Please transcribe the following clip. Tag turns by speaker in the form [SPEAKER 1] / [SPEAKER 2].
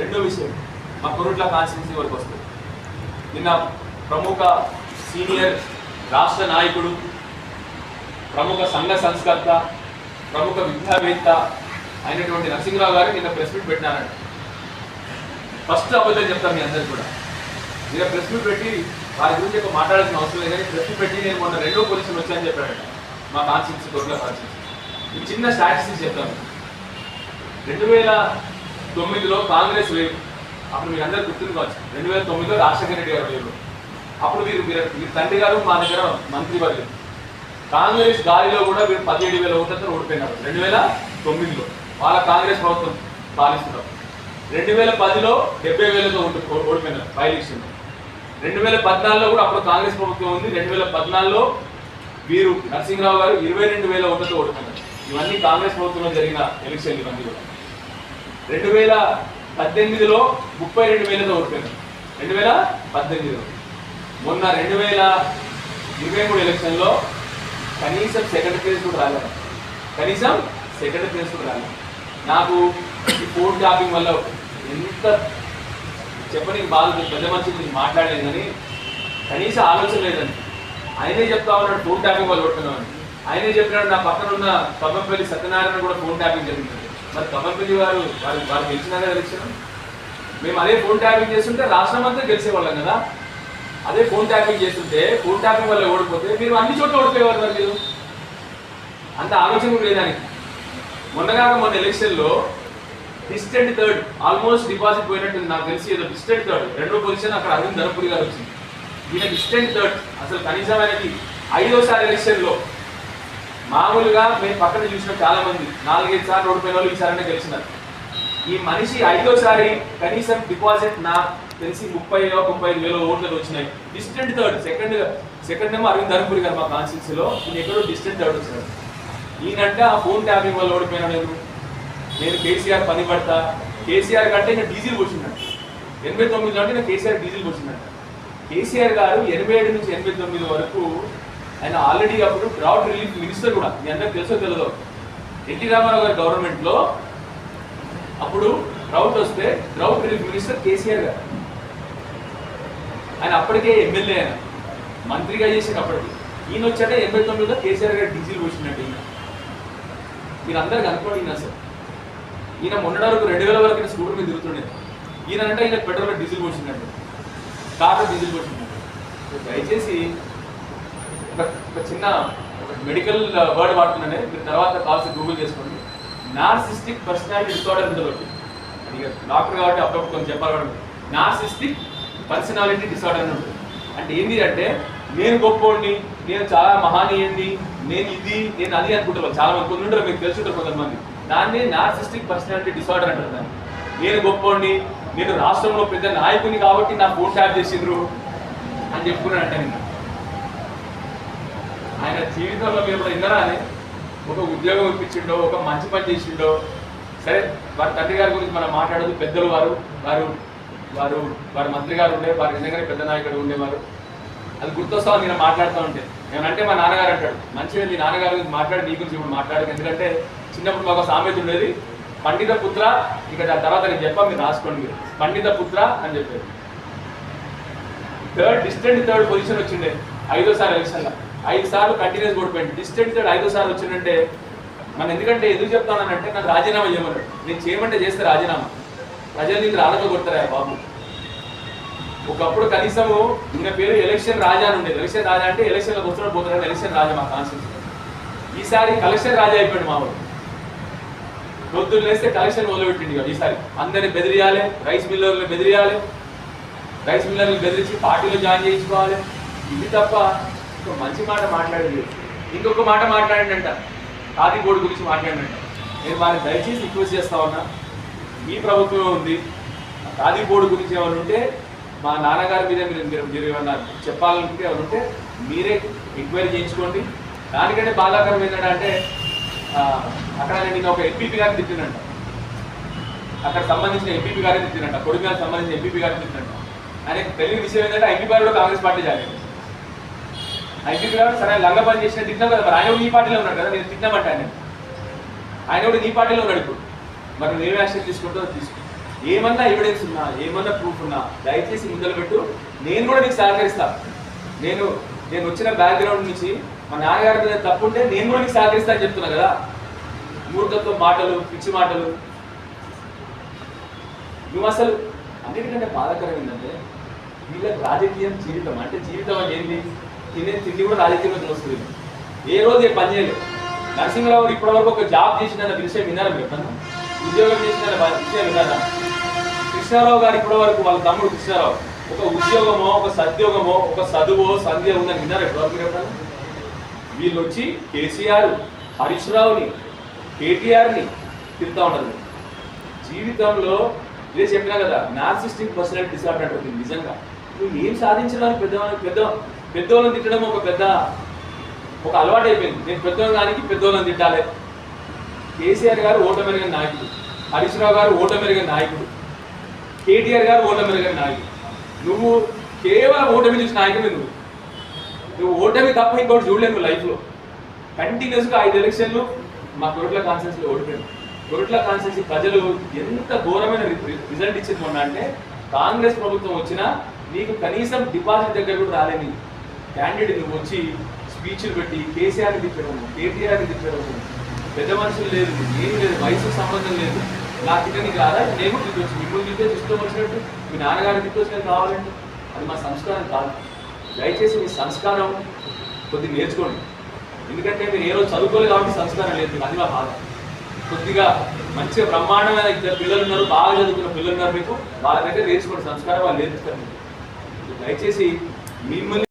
[SPEAKER 1] రెండు విషయం మా కోట్ల కాన్స్టిట్యూన్సీ వరకు వస్తుంది. నిన్న ప్రముఖ సీనియర్ రాష్ట్ర నాయకుడు ప్రముఖ సంఘ సంస్కర్త ప్రముఖ విద్యావేత్త అయినటువంటి నరసింహరావు గారు నిన్న ప్రెస్ మీట్ పెట్టినారంట. ఫస్ట్ అబద్ధం చెప్తాను మీ అందరికి కూడా. నిన్న ప్రెస్ మీట్ పెట్టి వారి గురించి మాట్లాడాల్సిన అవసరం లేదు ప్రెస్ మీట్ పెట్టి నేను మొన్న రెండో పొజిషన్ వచ్చాయని చెప్పాడంట మా కాన్స్టిట్యూన్సీ కోట్ల కాన్స్టిట్యూన్సీ. ఈ చిన్న స్టాటిస్టిక్స్ చెప్తాను. రెండు వేల తొమ్మిదిలో కాంగ్రెస్ వేవ్ అప్పుడు మీరు అందరు గుర్తుంచుకోవచ్చు రెండు వేల తొమ్మిదిలో రాజశేఖర రెడ్డి గారు వేరు. అప్పుడు మీరు మీరు తండ్రి గారు మా దగ్గర మంత్రి వర్గం కాంగ్రెస్ గాలిలో కూడా మీరు పదిహేడు వేల ఓట్లతో ఓడిపోయినారు. రెండు వేల తొమ్మిదిలో వాళ్ళ కాంగ్రెస్ ప్రభుత్వం పాలిస్తున్నారు రెండు వేల పదిలో డెబ్బై వేలతో ఓడిపోయినారు బై ఎలక్షన్. రెండు వేల పద్నాలుగులో కూడా అప్పుడు కాంగ్రెస్ ప్రభుత్వం ఉంది. రెండు వేల పద్నాలుగులో వీరు నరసింహరావు గారు ఇరవై రెండు వేల ఓట్లతో ఓడిపోయినారు. ఇవన్నీ కాంగ్రెస్ ప్రభుత్వంలో జరిగిన ఎలక్షన్లు ఇవన్నీ కూడా. రెండు వేల పద్దెనిమిదిలో ముప్పై రెండు వేలతో ఓడిపోయినారు రెండు వేల పద్దెనిమిదిలో. మొన్న రెండు వేల ఇరవై మూడు ఎలక్షన్లో కనీసం సెకండ్ ప్లేస్ కూడా రాలేదు. కనీసం సెకండ్ ప్లేస్ కూడా రాలేదు. నాకు ఈ ఫోన్ ట్యాపింగ్ వల్ల ఎంత చెప్పని బాధ పెద్ద మనిషి గురించి మాట్లాడలేదు కానీ కనీసం ఆలోచన లేదని ఆయనే చెప్తా ఉన్నాడు ఫోన్ ట్యాపింగ్ వల్ల కొట్టుకున్నామని ఆయనే చెప్పినాడు నా పక్కన ఉన్న కవ్వంపల్లి సత్యనారాయణ కూడా ఫోన్ ట్యాపింగ్ జరిగింది మరి కవ్వంపల్లి వారు వారు వారు గెలిచినా కదా ఎలక్షన్ మేము అదే ఫోన్ ట్యాపింగ్ చేస్తుంటే రాష్ట్రం అంతా గెలిచేవాళ్ళం కదా. అదే ఫోన్ ట్యాపింగ్ చేస్తుంటే ఫోన్ ట్యాపింగ్ వల్ల ఓడిపోతే మీరు అన్ని చోట్ల ఓడిపోయేవారు మరి మీరు? అంత ఆలోచన కూడా లేదానికి మొన్నగాక మొన్న ఎలక్షన్లో డిస్టెంట్ థర్డ్ ఆల్మోస్ట్ డిపాజిట్ పోయినట్టు నాకు తెలిసి ఏదో డిస్టెంట్ థర్డ్ రెండో పొజిషన్ అక్కడ అరవింద్ ధర్మపురి గారు వచ్చింది. ఈయన డిస్టెంట్ థర్డ్ అసలు కనీసం ఆయనకి ఐదోసారి ఎలక్షన్లో మామూలుగా మేము పక్కన చూసిన చాలా మంది నాలుగైదు సార్లు ఓడిపోయిన వాళ్ళు ఈసారైనా గెలిచినారు. ఈ మనిషి ఐదోసారి కనీసం డిపాజిట్ నా తెలిసి ముప్పై ముప్పై ఐదు వేల ఓట్లు వచ్చినాయి. డిస్టెంట్ థర్డ్ సెకండ్ సెకండ్ ఏమో అరవింద్ ధర్మపురి గారు మా కాన్స్టిట్యూన్సీలో ఈయన ఎక్కడో డిస్టెంట్ థర్డ్ వచ్చినాడు. ఈయనంటే ఆ ఫోన్ ట్యాపింగ్ వల్ల ఓడిపోయినా నేను నేను కేసీఆర్ పని పడతా. కేసీఆర్ కంటే నేను డీజిల్ పోసిందంట ఎనభై తొమ్మిదిలో అంటే నేను కేసీఆర్ డీజిల్ పోసిందంట కేసీఆర్ గారు ఎనభై ఏడు నుంచి ఎనభై తొమ్మిది వరకు ఆయన ఆల్రెడీ అప్పుడు డ్రౌట్ రిలీఫ్ మినిస్టర్ కూడా మీ అందరికి తెలుసో తెలియదు ఎన్టీ రామారావు గారి గవర్నమెంట్లో అప్పుడు డ్రౌట్ వస్తే డ్రౌట్ రిలీఫ్ మినిస్టర్ కేసీఆర్ గారు. ఆయన అప్పటికే ఎమ్మెల్యే ఆయన. మంత్రిగా చేసిన అప్పటికి. ఈయన వచ్చాక ఎనభై తొమ్మిదిలో కేసీఆర్ గారు డీజిల్ పోసినట్టు ఈయన. మీరు అందరికి అనుకోండి ఈయన అసలు. ఈయన మొన్నటి వరకు రెండు వేల వరకు స్కూటర్ మీద తిరుగుతుండేది ఈయన అంటే ఈయన పెట్రోల్ డీజిల్ పోసినట్టు కార్లో డీజిల్ పోసిందండి దయచేసి ఒక చిన్న ఒక మెడికల్ వర్డ్ వాడుతున్నానే. మీరు తర్వాత కాల్సి గూగుల్ చేసుకోండి. నార్సిస్టిక్ పర్సనాలిటీ డిసార్డర్ ఉంటుంది ఒకటి. అది డాక్టర్ కాబట్టి అప్పుడప్పుడు కొంచెం చెప్పాలి నార్సిస్టిక్ పర్సనాలిటీ డిసార్డర్ అని ఉంటుంది. అంటే ఏంటి అంటే నేను గొప్పోడిని నేను చాలా మహానీయండి నేను ఇది నేను అది అనుకుంటాను చాలా మంది కొన్ని ఉంటారు మీకు తెలుసుంటారు కొంతమంది. దాన్ని నార్సిస్టిక్ పర్సనాలిటీ డిసార్డర్ అంటారు దాన్ని. నేను గొప్పోడిని నేను రాష్ట్రంలో పెద్ద నాయకుని కాబట్టి నా ఫోన్ ట్యాప్ చేసిండ్రు అని చెప్పుకున్నాను అంటే నేను ఆయన జీవితంలో మీరు కూడా విన్నారా అని? ఒక ఉద్యోగం ఇప్పించిండో ఒక మంచి పని చేసిండో. సరే వారి తండ్రి గారి గురించి మనం మాట్లాడదు. పెద్దలు వారు వారు వారు వారి మంత్రి గారు ఉండే వారి నిజంగానే పెద్ద నాయకుడు ఉండేవారు. అది గుర్తొస్తా నేను మాట్లాడుతూ ఉంటే. ఏమంటే మా నాన్నగారు అంటాడు మంచిగా మీ నాన్నగారి గురించి మాట్లాడి నీ గురించి ఇప్పుడు మాట్లాడదు ఎందుకంటే చిన్నప్పుడు మాకు ఒక సామెత ఉండేది పండిత పుత్ర ఇక దాని తర్వాత నేను చెప్పా మీరు రాసుకోండి. మీరు పండిత పుత్ర అని చెప్పారు థర్డ్ డిస్టెంట్ థర్డ్ పొజిషన్ వచ్చిండే ఐదోసారి ఎలక్షన్లో ఐదు సార్లు కంటిన్యూస్ ఓడిపోయింది డిస్టెంట్ థర్డ్ ఐదో సార్లు వచ్చిందంటే మనం ఎందుకంటే ఎందుకు చెప్తానంటే నాకు రాజీనామా చేయమన్నాడు నేను చేయమంటే చేస్తే రాజీనామా. ప్రజలు నీకు రాళ్ళతో కొడతారా బాబు? ఒకప్పుడు కనీసము ఈయన పేరు ఎలక్షన్ రాజా అని ఉండేది. ఎలక్షన్ రాజా అంటే ఎలక్షన్లకు వస్తున్నాడు పోతున్నాడు ఎలక్షన్ రాజా మా కాన్స్టిట్యూషన్ ఈసారి కలెక్షన్ రాజా అయిపోయాడు మావాడు. పొద్దున్న లేస్తే కలెక్షన్ మొదలుపెట్టింది కదా ఈసారి. అందరిని బెదిరియాలి రైస్ మిల్లర్లు బెదిరియాలి రైస్ మిల్లర్లు బెదిరించి పార్టీలో జాయిన్ చేయించుకోవాలి. ఇది తప్ప ఒక మంచి మాట మాట్లాడేది ఇంకొక మాట మాట్లాడంట ఖాదీ బోర్డు గురించి మాట్లాడంట నేను వారిని దయచేసి రిక్వెస్ట్ చేస్తా ఉన్నా. మీ ప్రభుత్వమే ఉంది. ఖాదీ బోర్డు గురించి ఏమైనా ఉంటే మా నాన్నగారి మీద మీరు మీరు ఏమన్నా చెప్పాలనుకుంటే ఏమైనా ఉంటే మీరే ఎంక్వైరీ చేయించుకోండి. దానికంటే బాధాకరం ఏంటంటే అక్కడ నేను ఒక ఎంపీపీ గారిని తిట్టినంట. అక్కడ సంబంధించిన ఎంపీపీ గారిని తిట్టినంట. కొడుకు సంబంధించిన ఎంపీపీ గారిని తిట్టినంట. ఆయన తెలియని విషయం ఏంటంటే ఎంపీ గారు కూడా కాంగ్రెస్ పార్టీ జాయిన్ ఎంపీ కూడా సరే లంగ పని చేసిన తిట్టినాం కదా మరి ఆయన కూడా నీ పార్టీలో ఉన్నాడు కదా నేను తిట్టినామంట ఆయన ఆయన కూడా నీ పార్టీలో ఉన్నాడు ఇప్పుడు. మరి నువ్వేం యాక్షన్ తీసుకుంటావు తీసుకో. ఏమన్నా ఎవిడెన్స్ ఉన్నా ఏమన్నా ప్రూఫ్ ఉన్నా దయచేసి ముందలు పెట్టు. నేను కూడా నీకు సహకరిస్తా. నేను నేను వచ్చిన బ్యాక్గ్రౌండ్ నుంచి మా నాన్నగారి మీద తప్పుంటే నేను కూడా నీకు సహకరిస్తా అని చెప్తున్నా కదా. మూర్ఖత్వం మాటలు పిచ్చి మాటలు. నువ్వు అసలు అన్నిటికంటే బాధాకరం ఏంటంటే వీళ్ళకి రాజకీయం జీవితం. అంటే జీవితం ఏంటి తినే తిండి కూడా రాజకీయంలో వస్తుంది. ఏ రోజు ఏ పని చేయలేదు. నరసింహరావు గారు ఇప్పటివరకు ఒక జాబ్ చేసిన విషయం విన్నారా మీరు ఎప్పుడన్నా? ఉద్యోగం చేసిన విషయం విన్నారా? కృష్ణారావు గారు ఇప్పటి వరకు వాళ్ళ తమ్ముడు కృష్ణారావు ఒక ఉద్యోగమో ఒక సద్యోగమో ఒక చదువో సంధ్య ఉందని విన్నారా ఎప్పటివరకు మీరు ఎప్పుడన్నా? వీళ్ళు వచ్చి కేసీఆర్ హరీష్ రావుని కేటీఆర్ని తిరుగుతూ ఉండదు జీవితంలో ఇదే చెప్పినా కదా నార్సిస్టిక్ పర్సనాలిటీ డిసార్డర్ అంటుంది నిజంగా. నువ్వు ఏం సాధించడానికి పెద్ద పెద్ద పెద్దోళ్ళని తిట్టడం ఒక పెద్ద ఒక అలవాటు అయిపోయింది నేను పెద్దోళ్ళకి పెద్దోళ్ళని తిట్టాలి. కేసీఆర్ గారు ఓటమెరిగిన నాయకుడు. హరీష్ రావు గారు ఓటమెరిగిన నాయకుడు. కేటీఆర్ గారు ఓటమెరిగిన నాయకుడు. నువ్వు కేవలం ఓటమి చూసిన నాయకుడు నువ్వు. నువ్వు ఓటమి తప్ప ఇంకోటి చూడలేదు నువ్వు లైఫ్లో. కంటిన్యూస్గా ఐదు ఎలక్షన్లు మా కొరట్ల కాన్స్టెన్సీలో ఓడిపోయాను కొరట్ల కాన్స్టెన్సీ ప్రజలు ఎంత ఘోరమైన రిజల్ట్ ఇచ్చింది మొన్న అంటే కాంగ్రెస్ ప్రభుత్వం వచ్చినా నీకు కనీసం డిపాజిట్ దగ్గర కూడా రాలేదు క్యాండిడేట్ నువ్వు వచ్చి స్పీచ్లు పెట్టి కేసీఆర్ని తిట్టడం కేటీఆర్ని తిట్టడం పెద్ద మనుషులు లేదు ఏం లేదు వయసుకు సంబంధం లేదు. నా తిట్టని కాదా? నేను కూడా తిట్టవచ్చు మిమ్మల్ని తిట్టే ఇష్టం వచ్చినట్టు? మీ నాన్నగారిని తిట్టొచ్చినట్టు కావాలంటే? అది మా సంస్కారం కాదు. దయచేసి మీ సంస్కారం కొద్దిగా నేర్చుకోండి. ఎందుకంటే మీరు ఏ రోజు చదువుకోలేదు కాబట్టి సంస్కారం లేదు. మీకు. అది మా బాధ. కొద్దిగా మంచిగా బ్రహ్మాండమైన ఇద్దరు పిల్లలు ఉన్నారు బాగా చదువుకున్న పిల్లలు ఉన్నారు మీకు. వాళ్ళ దగ్గర నేర్చుకోండి. సంస్కారం వాళ్ళు నేర్చుకోండి. దయచేసి మిమ్మల్ని